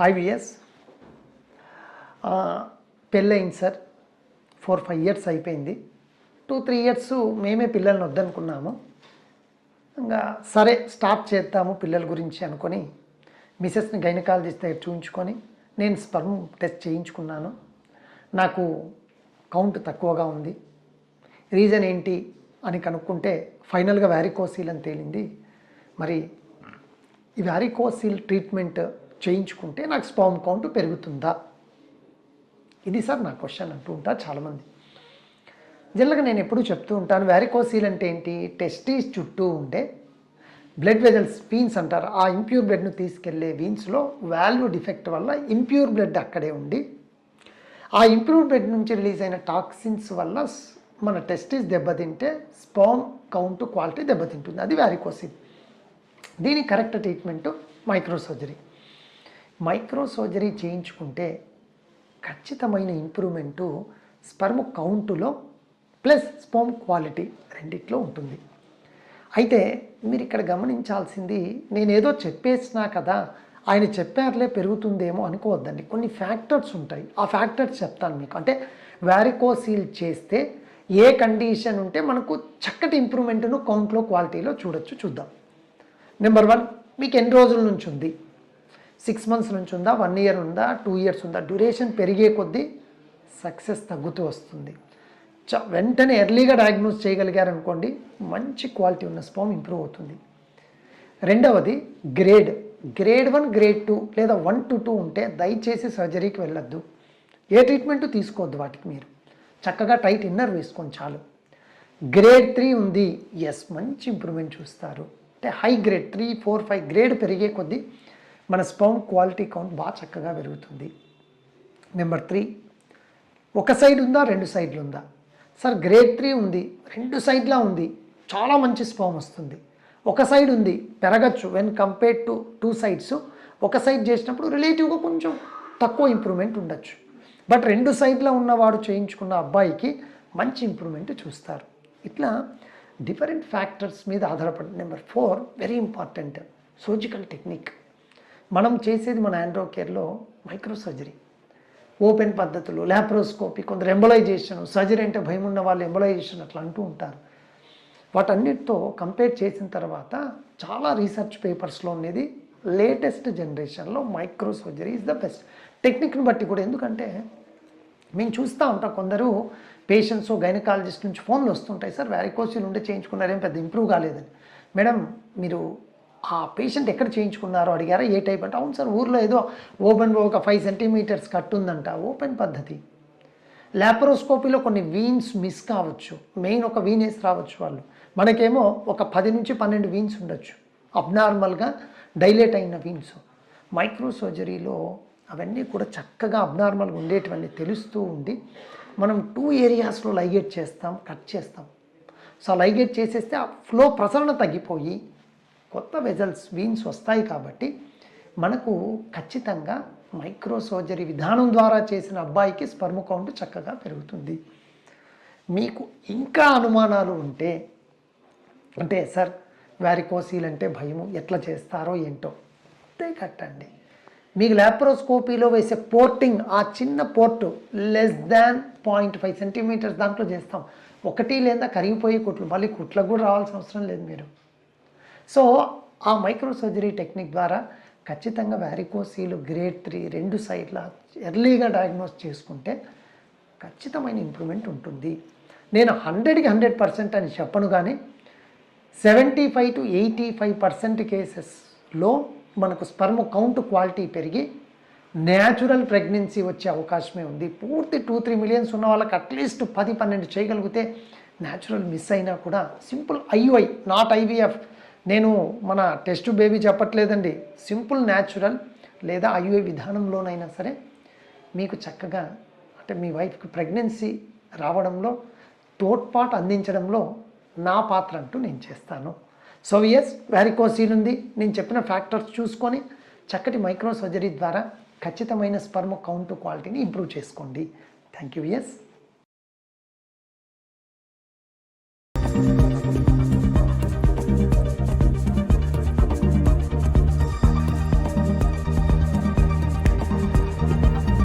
Hi విఎస్ పెళ్ళయింది sir. Four five years అయిపోయింది. టూ త్రీ ఇయర్స్ మేమే పిల్లల్ని వద్దనుకున్నాము. ఇంకా సరే స్టార్ట్ చేద్దాము పిల్లల గురించి అనుకొని మిసెస్ని గైనకాలజిస్ట్ దగ్గర చూపించుకొని నేను స్పర్మ్ టెస్ట్ చేయించుకున్నాను. నాకు కౌంట్ తక్కువగా ఉంది. రీజన్ ఏంటి అని కనుక్కుంటే ఫైనల్గా వ్యారికోసీల్ అని తేలింది. మరి ఈ వ్యారికోసీల్ ట్రీట్మెంట్ చేయించుకుంటే నాకు స్పామ్ కౌంట్ పెరుగుతుందా? ఇది సార్ నా క్వశ్చన్ అంటూ ఉంటారు చాలామంది. జనరల్గా నేను ఎప్పుడూ చెప్తూ ఉంటాను వ్యారికోసీల్ అంటే ఏంటి? టెస్టీస్ చుట్టూ ఉండే బ్లడ్ వెజల్స్ వీన్స్ అంటారు. ఆ ఇంప్యూర్ బ్లడ్ను తీసుకెళ్ళే వీన్స్లో వాల్యూ డిఫెక్ట్ వల్ల ఇంప్యూర్ బ్లడ్ అక్కడే ఉండి ఆ ఇంప్యూర్ బ్లడ్ నుంచి రిలీజ్ అయిన టాక్సిన్స్ వల్ల మన టెస్టిస్ దెబ్బతింటే స్పామ్ కౌంట్ క్వాలిటీ దెబ్బతింటుంది. అది వ్యారికోసిల్ దీని correct treatment microsurgery micro surgery చేయించుకుంటే ఖచ్చితమైన ఇంప్రూవ్మెంటు స్పర్మ్ కౌంటులో ప్లస్ స్పర్మ్ క్వాలిటీ రెండిట్లో ఉంటుంది. అయితే మీరు ఇక్కడ గమనించాల్సింది నేనేదో చెప్పేసినా కదా ఆయన చెప్పారులే పెరుగుతుందేమో అనుకోవద్దండి. కొన్ని ఫ్యాక్టర్స్ ఉంటాయి. ఆ ఫ్యాక్టర్స్ చెప్తాను మీకు. అంటే వ్యారికోసీల్ చేస్తే ఏ కండిషన్ ఉంటే మనకు చక్కటి ఇంప్రూవ్మెంట్ను కౌంట్లో క్వాలిటీలో చూడొచ్చు చూద్దాం. నెంబర్ వన్ మీకు ఎన్ని రోజుల నుంచి ఉంది? సిక్స్ మంత్స్ నుంచి ఉందా వన్ ఇయర్ ఉందా టూ ఇయర్స్ ఉందా డ్యూరేషన్ పెరిగే కొద్దీ సక్సెస్ తగ్గుతూ వస్తుంది. చ వెంటనే ఎర్లీగా డయాగ్నోస్ చేయగలిగారనుకోండి మంచి క్వాలిటీ ఉన్న స్పామ్ ఇంప్రూవ్ అవుతుంది. రెండవది grade grade one grade two లేదా వన్ టు టూ ఉంటే దయచేసి సర్జరీకి వెళ్ళొద్దు. ఏ ట్రీట్మెంట్ తీసుకోవద్దు వాటికి మీరు. చక్కగా టైట్ ఇన్నర్ వేసుకొని చాలు. గ్రేడ్ త్రీ ఉంది. ఎస్ మంచి ఇంప్రూవ్మెంట్ చూస్తారు. అంటే high grade three four five grade పెరిగే కొద్దీ మన స్పర్మ్ క్వాలిటీ కౌంట్ బాగా చక్కగా పెరుగుతుంది. నెంబర్ త్రీ ఒక సైడ్ ఉందా రెండు సైడ్లు ఉందా? సార్ గ్రేడ్ త్రీ ఉంది రెండు సైడ్లా ఉంది చాలా మంచి స్పర్మ్ వస్తుంది. ఒక సైడ్ ఉంది పెరగచ్చు when compare to two sides ఒక సైడ్ చేసినప్పుడు రిలేటివ్గా కొంచెం తక్కువ ఇంప్రూవ్మెంట్ ఉండొచ్చు. బట్ రెండు సైడ్లో ఉన్నవాడు చేయించుకున్న అబ్బాయికి మంచి ఇంప్రూవ్మెంట్ చూస్తారు. ఇట్లా డిఫరెంట్ ఫ్యాక్టర్స్ మీద ఆధారపడి number four very important surgical technique మనం చేసేది మన ఆండ్రో కేర్లో మైక్రో సర్జరీ ఓపెన్ పద్ధతులు ల్యాప్రోస్కోపీ కొందరు ఎంబలైజేషన్ సర్జరీ అంటే భయం ఉన్న వాళ్ళు ఎంబలైజేషన్ అట్లా అంటూ ఉంటారు. వాటన్నిటితో కంపేర్ చేసిన తర్వాత చాలా రీసెర్చ్ పేపర్స్లో అనేది లేటెస్ట్ జనరేషన్లో micro surgery is the best టెక్నిక్ని బట్టి కూడా ఎందుకంటే మేము చూస్తూ ఉంటాం కొందరు పేషెంట్స్ గైనకాలజిస్ట్ నుంచి ఫోన్లు వస్తుంటాయి సార్ వ్యారికోసిల్ ఉండే చేయించుకున్నారేం? పెద్ద ఇంప్రూవ్ కాలేదని. మేడం మీరు ఆ పేషెంట్ ఎక్కడ చేయించుకున్నారో అడిగారా ఏ టైప్ అంటే అవును సార్ ఊర్లో ఏదో ఓపెన్ ఒక ఫైవ్ సెంటీమీటర్స్ కట్ ఉందంట ఓపెన్ పద్ధతి. ల్యాపరోస్కోపీలో కొన్ని వీన్స్ మిస్ కావచ్చు మెయిన్ ఒక వీన్ వేసి రావచ్చు వాళ్ళు. మనకేమో ఒక పది నుంచి పన్నెండు వీన్స్ ఉండొచ్చు అబ్నార్మల్గా డైలేట్ అయిన వీన్స్ మైక్రో సర్జరీలో అవన్నీ కూడా చక్కగా అబ్నార్మల్గా ఉండేటివన్నీ తెలుస్తూ ఉండి మనం టూ ఏరియాస్లో లైగేట్ చేస్తాం కట్ చేస్తాం. సో లైగేట్ చేసేస్తే ఆ ఫ్లో ప్రసరణ తగ్గిపోయి కొత్త వెజల్స్ వీన్స్ వస్తాయి కాబట్టి మనకు ఖచ్చితంగా మైక్రో సర్జరీ విధానం ద్వారా చేసిన అబ్బాయికి స్పర్మ్ కౌంట్ చక్కగా పెరుగుతుంది. మీకు ఇంకా అనుమానాలు ఉంటే అంటే సార్ వ్యారికోసీల్ అంటే భయము ఎట్లా చేస్తారో ఏంటో అంతే కట్టండి. మీకు ల్యాప్రోస్కోపీలో వేసే పోర్టింగ్ ఆ చిన్న port less than point five centimetres దాంట్లో చేస్తాం. ఒకటి లేదా కరిగిపోయే కుట్లు మళ్ళీ కుట్లకు కూడా రావాల్సిన అవసరం లేదు మీరు. సో ఆ మైక్రో సర్జరీ టెక్నిక్ ద్వారా ఖచ్చితంగా వ్యారికోసీలు గ్రేడ్ త్రీ రెండు సైడ్ల ఎర్లీగా డయాగ్నోస్ చేసుకుంటే ఖచ్చితమైన ఇంప్రూవ్మెంట్ ఉంటుంది. నేను హండ్రెడ్కి హండ్రెడ్ పర్సెంట్ అని చెప్పను కానీ seventy five to eighty five percent కేసెస్లో మనకు స్పర్మ్ కౌంట్ క్వాలిటీ పెరిగి న్యాచురల్ ప్రెగ్నెన్సీ వచ్చే అవకాశమే ఉంది. పూర్తి టూ త్రీ మిలియన్స్ ఉన్న వాళ్ళకి అట్లీస్ట్ పది పన్నెండు చేయగలిగితే న్యాచురల్ మిస్ అయినా కూడా సింపుల్ ఐయుఐ నాట్ ఐవీఎఫ్ నేను మన టెస్ట్ బేబీ చెప్పట్లేదండి. సింపుల్ న్యాచురల్ లేదా ఐయుఐ విధానంలోనైనా సరే మీకు చక్కగా అంటే మీ వైఫ్కి ప్రెగ్నెన్సీ రావడంలో తోడ్పాటు అందించడంలో నా పాత్ర అంటూ నేను చేస్తాను. సో ఎస్ వ్యారికోసీల్ ఉంది. నేను చెప్పిన ఫ్యాక్టర్స్ చూసుకొని చక్కటి మైక్రో సర్జరీ ద్వారా ఖచ్చితమైన స్పర్మ్ కౌంటు క్వాలిటీని ఇంప్రూవ్ చేసుకోండి. Thank you yes